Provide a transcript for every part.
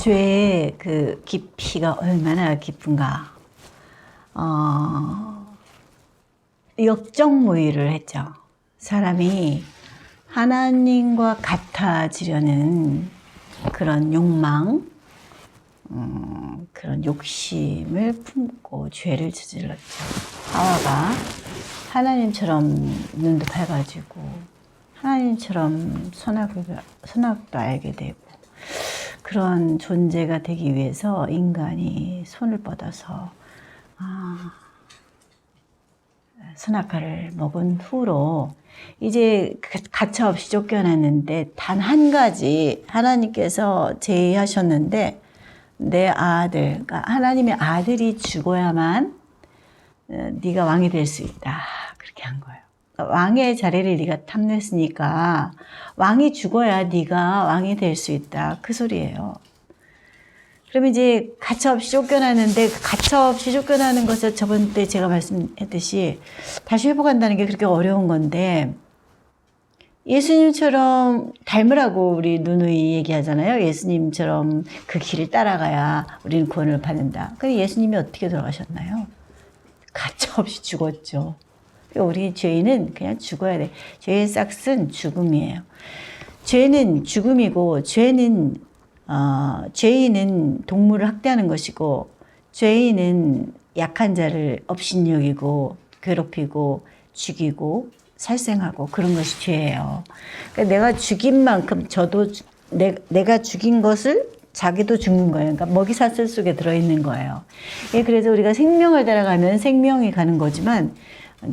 죄의 그 깊이가 얼마나 깊은가. 어, 역정모의를 했죠. 사람이 하나님과 같아지려는 그런 욕망, 음, 그런 욕심을 품고 죄를 저질렀죠. 하와가 하나님처럼 눈도 밝아지고 하나님처럼 선악을, 선악도 알게 되고 그런 존재가 되기 위해서 인간이 손을 뻗어서 아, 선악과를 먹은 후로 이제 가차없이 쫓겨났는데 단 한 가지 하나님께서 제의하셨는데 내 아들, 그러니까 하나님의 아들이 죽어야만 어, 네가 왕이 될 수 있다 그렇게 한 거예요. 왕의 자리를 네가 탐냈으니까 왕이 죽어야 네가 왕이 될 수 있다 그 소리예요. 그러면 이제 가차없이 쫓겨나는데 그 가차없이 쫓겨나는 것을 저번 때 제가 말씀했듯이 다시 회복한다는 게 그렇게 어려운 건데 예수님처럼 닮으라고 우리 누누이 얘기하잖아요. 예수님처럼 그 길을 따라가야 우리는 구원을 받는다. 근데 예수님이 어떻게 돌아가셨나요? 가차없이 죽었죠. 우리 죄인은 그냥 죽어야 돼. 죄의 싹은 죽음이에요. 죄는 죽음이고 죄는 어, 죄인은 동물을 학대하는 것이고 죄인은 약한 자를 업신여기고 괴롭히고 죽이고 살생하고 그런 것이 죄예요. 그러니까 내가 죽인 만큼 저도 주- 내, 내가 죽인 것을 자기도 죽는 거예요. 그러니까 먹이 사슬 속에 들어있는 거예요. 예, 그래서 우리가 생명을 따라가면 생명이 가는 거지만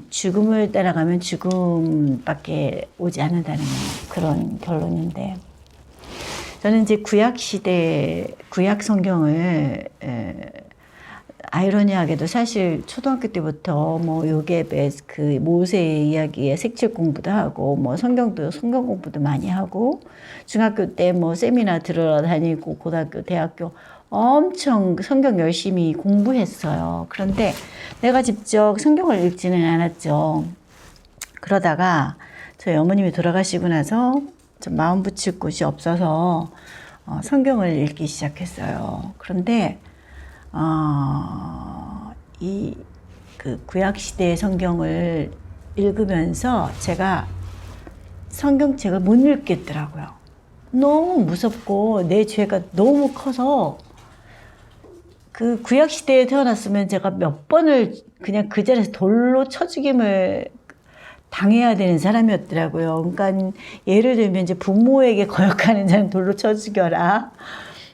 죽음을 따라가면 죽음밖에 오지 않는다는 그런 결론인데 저는 이제 구약 시대 구약 성경을 에, 아이러니하게도 사실 초등학교 때부터 뭐 요게벳 그 모세의 이야기에 색칠 공부도 하고 뭐 성경도 성경 공부도 많이 하고 중학교 때 뭐 세미나 들으러 다니고 고등학교 대학교 엄청 성경 열심히 공부했어요. 그런데 내가 직접 성경을 읽지는 않았죠. 그러다가 저희 어머님이 돌아가시고 나서 좀 마음 붙일 곳이 없어서 어, 성경을 읽기 시작했어요. 그런데 어, 이그 구약 시대의 성경을 읽으면서 제가 성경책을 못 읽겠더라고요. 너무 무섭고 내 죄가 너무 커서 그 구약 시대에 태어났으면 제가 몇 번을 그냥 그 자리에서 돌로 쳐 죽임을 당해야 되는 사람이었더라고요. 그러니까 예를 들면 이제 부모에게 거역하는 자는 돌로 쳐 죽여라.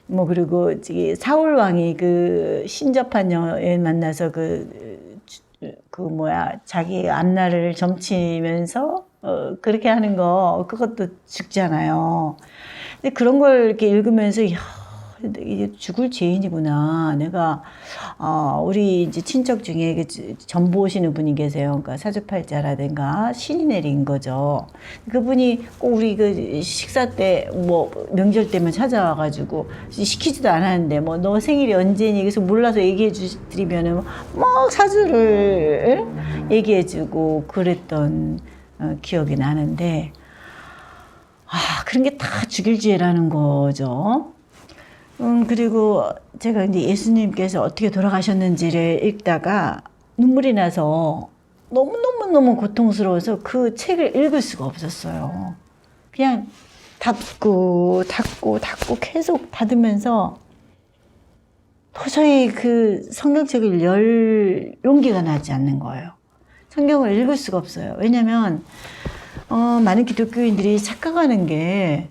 뭐 그리고 사울 왕이 그 신접한 여인 만나서 그, 그 뭐야 자기 앞날을 점치면서 어, 그렇게 하는 거 그것도 죽잖아요. 근데 그런 걸 이렇게 읽으면서 이야, 이게 죽을 죄인이구나. 내가 어, 우리 이제 친척 중에 그 전보 오시는 분이 계세요. 그러니까 사주팔자라든가 신이 내린 거죠. 그분이 꼭 우리 그 식사 때 뭐 명절 때면 찾아와가지고 시키지도 않았는데 뭐 너 생일이 언제니? 그래서 몰라서 얘기해 주드리면은 막 사주를 얘기해 주고 그랬던 어, 기억이 나는데 아 그런 게 다 죽일 죄라는 거죠. 음, 그리고 제가 이제 예수님께서 어떻게 돌아가셨는지를 읽다가 눈물이 나서 너무너무너무 고통스러워서 그 책을 읽을 수가 없었어요. 그냥 닫고, 닫고, 닫고 계속 닫으면서 도저히 그 성경책을 열 용기가 나지 않는 거예요. 성경을 읽을 수가 없어요. 왜냐면, 어, 많은 기독교인들이 착각하는 게,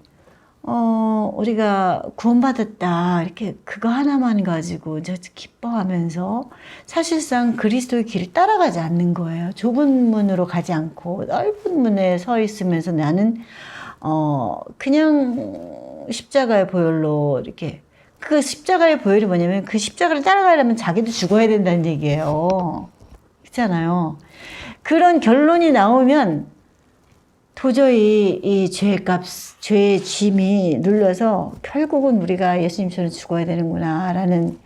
어, 우리가 구원받았다. 이렇게 그거 하나만 가지고 저 기뻐하면서 사실상 그리스도의 길을 따라가지 않는 거예요. 좁은 문으로 가지 않고 넓은 문에 서 있으면서 나는, 어, 그냥 십자가의 보혈로 이렇게 그 십자가의 보혈이 뭐냐면 그 십자가를 따라가려면 자기도 죽어야 된다는 얘기예요. 그렇잖아요. 그런 결론이 나오면 도저히 이 죄값, 죄의 짐이 눌려서 결국은 우리가 예수님처럼 죽어야 되는구나라는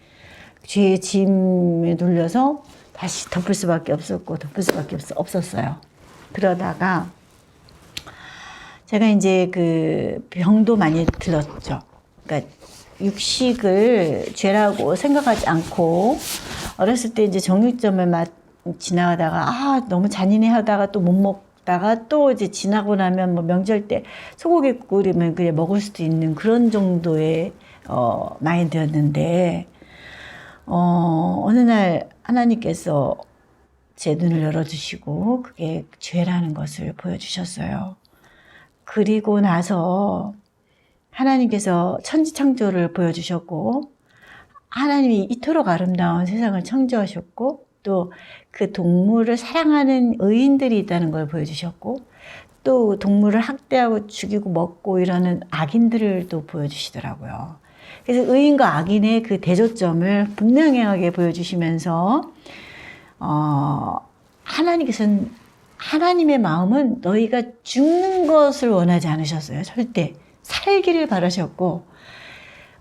죄의 짐에 눌려서 다시 덮을 수밖에 없었고 덮을 수밖에 없, 없었어요. 그러다가 제가 이제 그 병도 많이 들었죠. 그러니까 육식을 죄라고 생각하지 않고 어렸을 때 이제 정육점을 막 지나가다가 아 너무 잔인해 하다가 또 못 먹다가 또 이제 지나고 나면 뭐 명절 때 소고기 끓이면 그냥 먹을 수도 있는 그런 정도의 어 마인드였는데 어 어느 날 하나님께서 제 눈을 열어주시고 그게 죄라는 것을 보여주셨어요. 그리고 나서 하나님께서 천지 창조를 보여주셨고 하나님이 이토록 아름다운 세상을 창조하셨고 또 그 동물을 사랑하는 의인들이 있다는 걸 보여주셨고 또 동물을 학대하고 죽이고 먹고 이러는 악인들을 또 보여주시더라고요. 그래서 의인과 악인의 그 대조점을 분명하게 보여주시면서 어, 하나님께서는 하나님의 마음은 너희가 죽는 것을 원하지 않으셨어요. 절대 살기를 바라셨고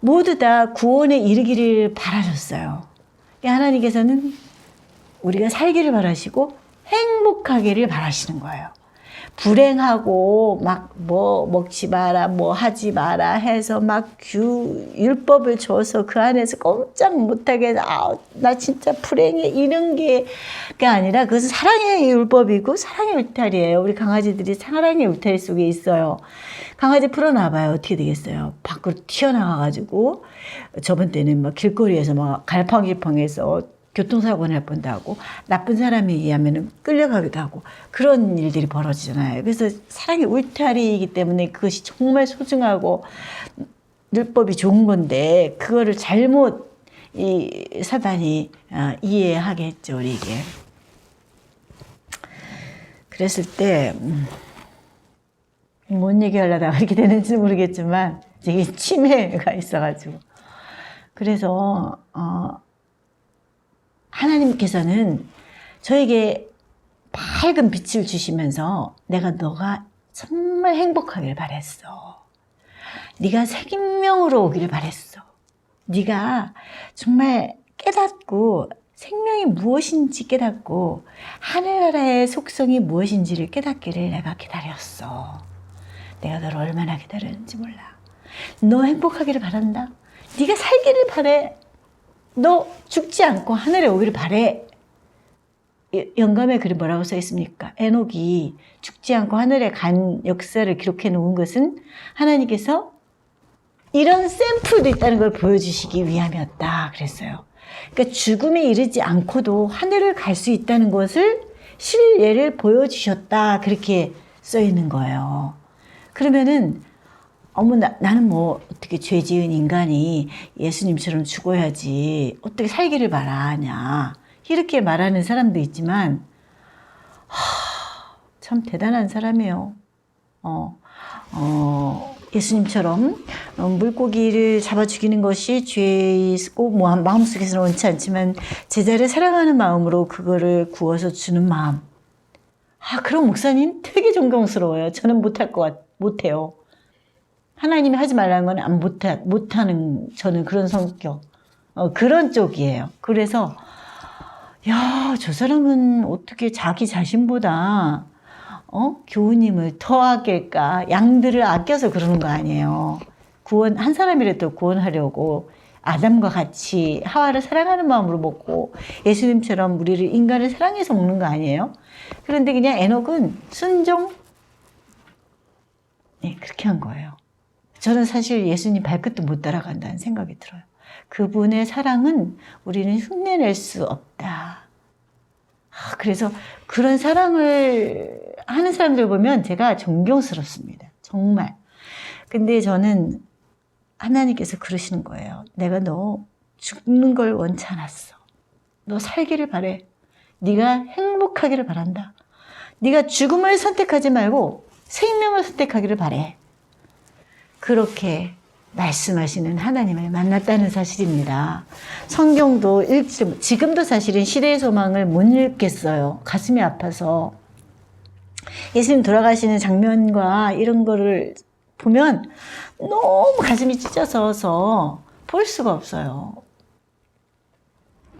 모두 다 구원에 이르기를 바라셨어요. 그러니까 하나님께서는 우리가 살기를 바라시고 행복하기를 바라시는 거예요. 불행하고 막 뭐 먹지 마라 뭐 하지 마라 해서 막 규, 율법을 줘서 그 안에서 꼼짝 못하게 해서 아, 나 진짜 불행해 이런 게가 아니라 그것은 사랑의 율법이고 사랑의 울타리예요. 우리 강아지들이 사랑의 울타리 속에 있어요. 강아지 풀어놔봐요. 어떻게 되겠어요? 밖으로 튀어나와가지고 저번 때는 막 길거리에서 막 갈팡질팡해서 교통사고 날 뻔도 하고 나쁜 사람에 의하면 끌려가기도 하고 그런 일들이 벌어지잖아요. 그래서 사랑의 울타리이기 때문에 그것이 정말 소중하고 율법이 좋은 건데 그거를 잘못 이 사단이 아, 이해하게 했죠 우리에게. 그랬을 때 음, 뭔 얘기 하려다가 이렇게 되는지 모르겠지만 이게 치매가 있어가지고 그래서 어, 하나님께서는 저에게 밝은 빛을 주시면서 내가 너가 정말 행복하길 바랬어. 네가 생명으로 오기를 바랬어. 네가 정말 깨닫고 생명이 무엇인지 깨닫고 하늘나라의 속성이 무엇인지를 깨닫기를 내가 기다렸어. 내가 너를 얼마나 기다렸는지 몰라. 너 행복하기를 바란다. 네가 살기를 바래. 너 죽지 않고 하늘에 오기를 바래. 영감의 글이 뭐라고 써 있습니까? 에녹이 죽지 않고 하늘에 간 역사를 기록해 놓은 것은 하나님께서 이런 샘플도 있다는 걸 보여주시기 위함이었다. 그랬어요. 그러니까 죽음에 이르지 않고도 하늘을 갈 수 있다는 것을 실예를 보여주셨다. 그렇게 써 있는 거예요. 그러면은 어머 나, 나는 뭐 어떻게 죄 지은 인간이 예수님처럼 죽어야지 어떻게 살기를 바라냐 이렇게 말하는 사람도 있지만 하, 참 대단한 사람이에요. 어, 어, 예수님처럼 어, 물고기를 잡아 죽이는 것이 죄이고 뭐 마음속에서는 원치 않지만 제자를 사랑하는 마음으로 그거를 구워서 주는 마음. 아 그런 목사님 되게 존경스러워요. 저는 못할 것 같, 못해요. 하나님이 하지 말라는 건 안 못하, 못하는 저는 그런 성격 어, 그런 쪽이에요. 그래서 야 저 사람은 어떻게 자기 자신보다 어 교우님을 더 아낄까 양들을 아껴서 그러는 거 아니에요. 구원 한 사람이라도 구원하려고 아담과 같이 하와를 사랑하는 마음으로 먹고 예수님처럼 우리를 인간을 사랑해서 먹는 거 아니에요? 그런데 그냥 에녹은 순종 네, 그렇게 한 거예요. 저는 사실 예수님 발끝도 못 따라간다는 생각이 들어요. 그분의 사랑은 우리는 흉내낼 수 없다. 아, 그래서 그런 사랑을 하는 사람들 보면 제가 존경스럽습니다. 정말. 근데 저는 하나님께서 그러시는 거예요. 내가 너 죽는 걸 원치 않았어. 너 살기를 바래. 네가 행복하기를 바란다. 네가 죽음을 선택하지 말고 생명을 선택하기를 바래. 그렇게 말씀하시는 하나님을 만났다는 사실입니다. 성경도 읽지, 지금도 사실은 시대의 소망을 못 읽겠어요. 가슴이 아파서. 예수님 돌아가시는 장면과 이런 거를 보면 너무 가슴이 찢어져서 볼 수가 없어요.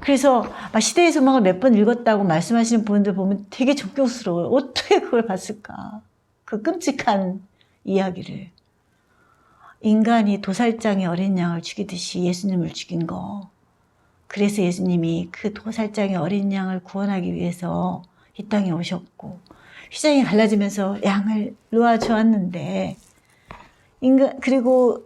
그래서 시대의 소망을 몇 번 읽었다고 말씀하시는 분들 보면 되게 존경스러워요. 어떻게 그걸 봤을까? 그 끔찍한 이야기를. 인간이 도살장의 어린 양을 죽이듯이 예수님을 죽인 거. 그래서 예수님이 그 도살장의 어린 양을 구원하기 위해서 이 땅에 오셨고 휘장이 갈라지면서 양을 놓아 주었는데 인간 그리고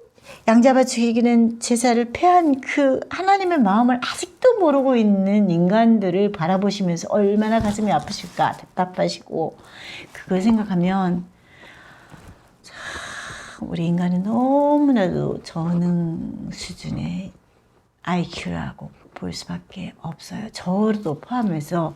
양 잡아 죽이기는 제사를 패한 그 하나님의 마음을 아직도 모르고 있는 인간들을 바라보시면서 얼마나 가슴이 아프실까 답답하시고 그걸 생각하면 참 우리 인간은 너무나도 저능 수준의 IQ라고 볼 수밖에 없어요. 저도 포함해서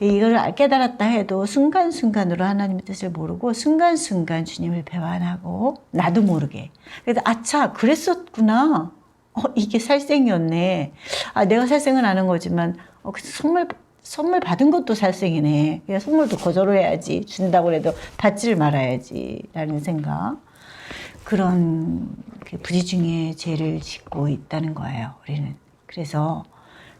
이걸 깨달았다 해도 순간순간으로 하나님의 뜻을 모르고 순간순간 주님을 배반하고 나도 모르게. 그래서 아차 그랬었구나. 어, 이게 살생이었네. 아 내가 살생은 아는 거지만 어, 그 선물 선물 받은 것도 살생이네. 선물도 거절해야지. 준다고 해도 받지를 말아야지라는 생각. 그런 그 부지중에 죄를 짓고 있다는 거예요. 우리는. 그래서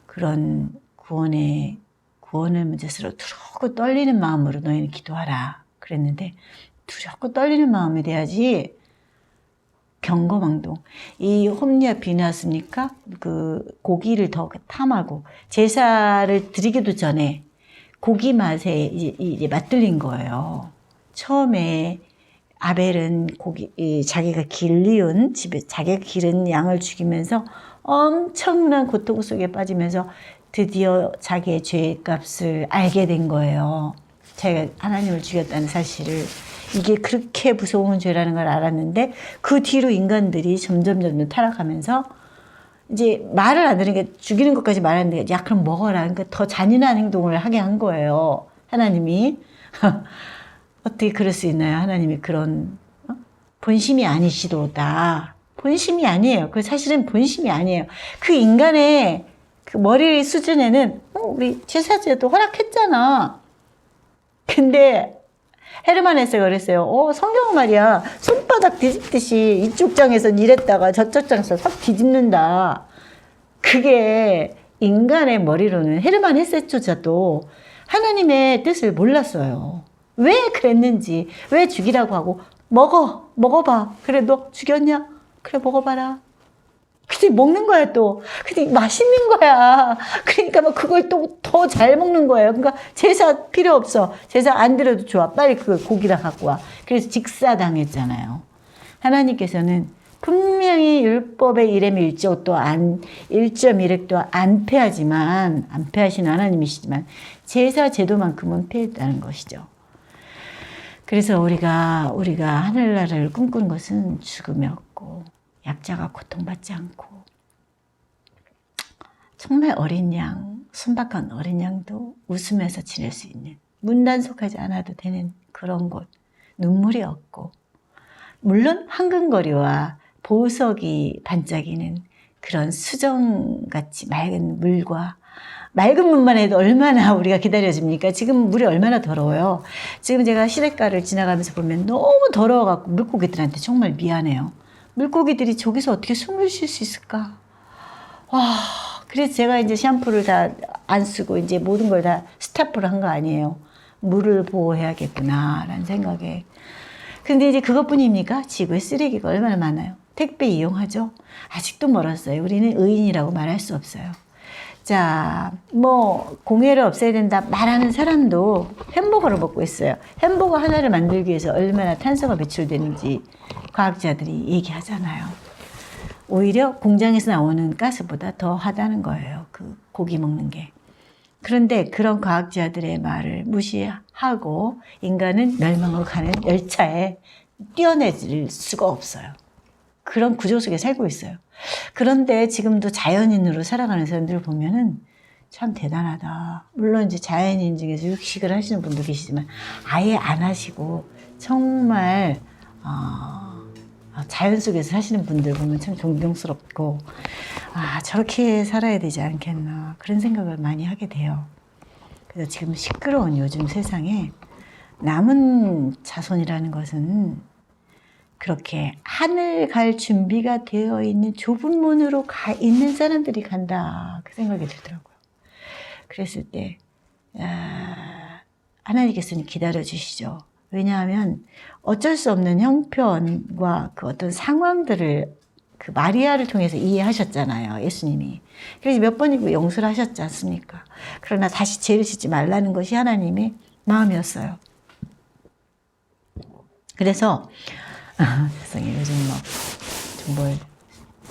그런 구원의 구원을 문제스러 두렵고 떨리는 마음으로 너희는 기도하라. 그랬는데 두렵고 떨리는 마음이 돼야지 경거망동. 이 홈리아 비나스니까 그 고기를 더 탐하고 제사를 드리기도 전에 고기 맛에 이제, 이제 맛들린 거예요. 처음에 아벨은 고기 이 자기가 길리운 집에 자기가 기른 양을 죽이면서 엄청난 고통 속에 빠지면서 드디어 자기의 죄의 값을 알게 된 거예요. 자기가 하나님을 죽였다는 사실을. 이게 그렇게 무서운 죄라는 걸 알았는데 그 뒤로 인간들이 점점 점점 타락하면서 이제 말을 안 들으니까 죽이는 것까지 말하는데 야 그럼 먹어라. 그러니까 더 잔인한 행동을 하게 한 거예요. 하나님이 어떻게 그럴 수 있나요 하나님이 그런 어? 본심이 아니시도다 본심이 아니에요 그 사실은 본심이 아니에요 그 인간의 그 머리 수준에는 어, 우리 제사제도 허락했잖아 근데 헤르만 헤세가 그랬어요. 어, 성경 말이야. 손바닥 뒤집듯이 이쪽 장에서 이랬다가 저쪽 장에서 확 뒤집는다. 그게 인간의 머리로는 헤르만 헤세조차도 하나님의 뜻을 몰랐어요. 왜 그랬는지, 왜 죽이라고 하고, 먹어, 먹어봐. 그래, 너 죽였냐? 그래, 먹어봐라. 근데 먹는 거야 또. 근데 맛있는 거야. 그러니까 막 그걸 또 더 잘 먹는 거예요. 그러니까 제사 필요 없어. 제사 안 드려도 좋아. 빨리 그 고기다 갖고 와. 그래서 직사당했잖아요. 하나님께서는 분명히 율법의 1의 1조 또안 1.1획도 안 패하지만 안 패하시는 하나님이시지만 제사 제도만큼은 패했다는 것이죠. 그래서 우리가 우리가 하늘나라를 꿈꾸는 것은 죽음이 없고 약자가 고통받지 않고 정말 어린 양, 순박한 어린 양도 웃으면서 지낼 수 있는 문단속하지 않아도 되는 그런 곳 눈물이 없고 물론 황금거리와 보석이 반짝이는 그런 수정같이 맑은 물과 맑은 물만 해도 얼마나 우리가 기다려집니까? 지금 물이 얼마나 더러워요. 지금 제가 시냇가를 지나가면서 보면 너무 더러워갖고 물고기들한테 정말 미안해요. 물고기들이 저기서 어떻게 숨을 쉴 수 있을까? 와, 그래서 제가 이제 샴푸를 다 안 쓰고 이제 모든 걸 다 스타프를 한 거 아니에요. 물을 보호해야겠구나라는 생각에. 근데 이제 그것뿐입니까? 지구에 쓰레기가 얼마나 많아요. 택배 이용하죠? 아직도 멀었어요. 우리는 의인이라고 말할 수 없어요. 자, 뭐, 공해를 없애야 된다 말하는 사람도 햄버거를 먹고 있어요. 햄버거 하나를 만들기 위해서 얼마나 탄소가 배출되는지 과학자들이 얘기하잖아요. 오히려 공장에서 나오는 가스보다 더 하다는 거예요. 그 고기 먹는 게. 그런데 그런 과학자들의 말을 무시하고 인간은 멸망을 가는 열차에 뛰어내질 수가 없어요. 그런 구조 속에 살고 있어요. 그런데 지금도 자연인으로 살아가는 사람들을 보면은 참 대단하다. 물론 이제 자연인 중에서 육식을 하시는 분도 계시지만 아예 안 하시고 정말 어, 자연 속에서 사시는 분들 보면 참 존경스럽고 아 저렇게 살아야 되지 않겠나 그런 생각을 많이 하게 돼요. 그래서 지금 시끄러운 요즘 세상에 남은 자손이라는 것은 그렇게 하늘 갈 준비가 되어 있는 좁은 문으로 가 있는 사람들이 간다 그 생각이 들더라고요. 그랬을 때 아, 하나님께서는 기다려 주시죠. 왜냐하면 어쩔 수 없는 형편과 그 어떤 상황들을 그 마리아를 통해서 이해하셨잖아요. 예수님이. 그래서 몇 번이고 용서를 하셨지 않습니까? 그러나 다시 죄를 짓지 말라는 것이 하나님의 마음이었어요. 그래서 아, 세상에 요즘 뭐정뭘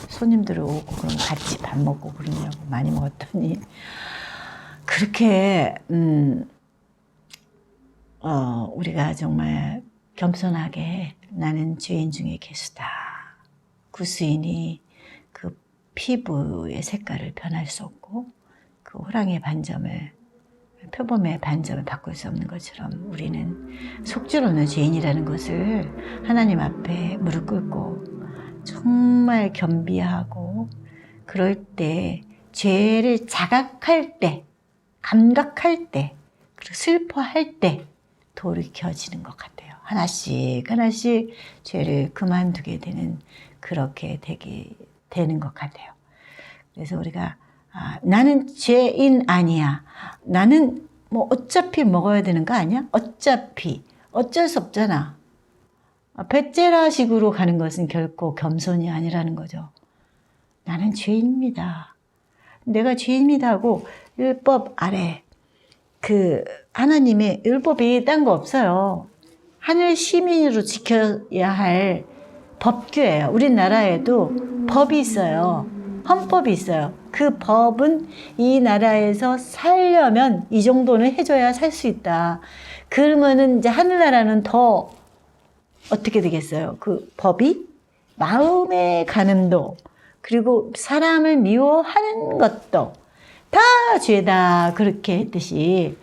손님들 오고 그럼 같이 밥 먹고 그러냐고 많이 먹었더니 그렇게 음, 어, 우리가 정말 겸손하게 나는 죄인 중에 계수다. 구수인이 그 피부의 색깔을 변할 수 없고 그 호랑이의 반점을 표범의 반점을 바꿀 수 없는 것처럼 우리는 속죄로는 죄인이라는 것을 하나님 앞에 무릎 꿇고 정말 겸비하고 그럴 때 죄를 자각할 때 감각할 때 그리고 슬퍼할 때 돌이켜지는 것 같아요. 하나씩 하나씩 죄를 그만두게 되는 그렇게 되게 되는 것 같아요. 그래서 우리가 아, 나는 죄인 아니야. 나는 뭐 어차피 먹어야 되는 거 아니야? 어차피 어쩔 수 없잖아. 아, 배째라 식으로 가는 것은 결코 겸손이 아니라는 거죠. 나는 죄인입니다. 내가 죄인입니다 하고 율법 아래 그 하나님의 율법이 딴 거 없어요. 하늘 시민으로 지켜야 할 법규예요. 우리나라에도 법이 있어요. 헌법이 있어요. 그 법은 이 나라에서 살려면 이 정도는 해줘야 살 수 있다. 그러면은 이제 하늘나라는 더 어떻게 되겠어요? 그 법이 마음의 가늠도 그리고 사람을 미워하는 것도 다 죄다 그렇게 했듯이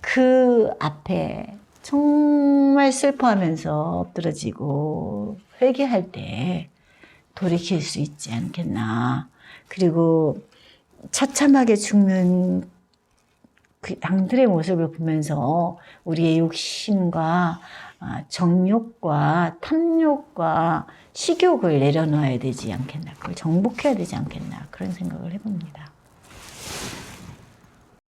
그 앞에 정말 슬퍼하면서 엎드러지고 회개할 때 돌이킬 수 있지 않겠나. 그리고 처참하게 죽는 그 양들의 모습을 보면서 우리의 욕심과 아, 정욕과 탐욕과 식욕을 내려놓아야 되지 않겠나. 그걸 정복해야 되지 않겠나. 그런 생각을 해봅니다.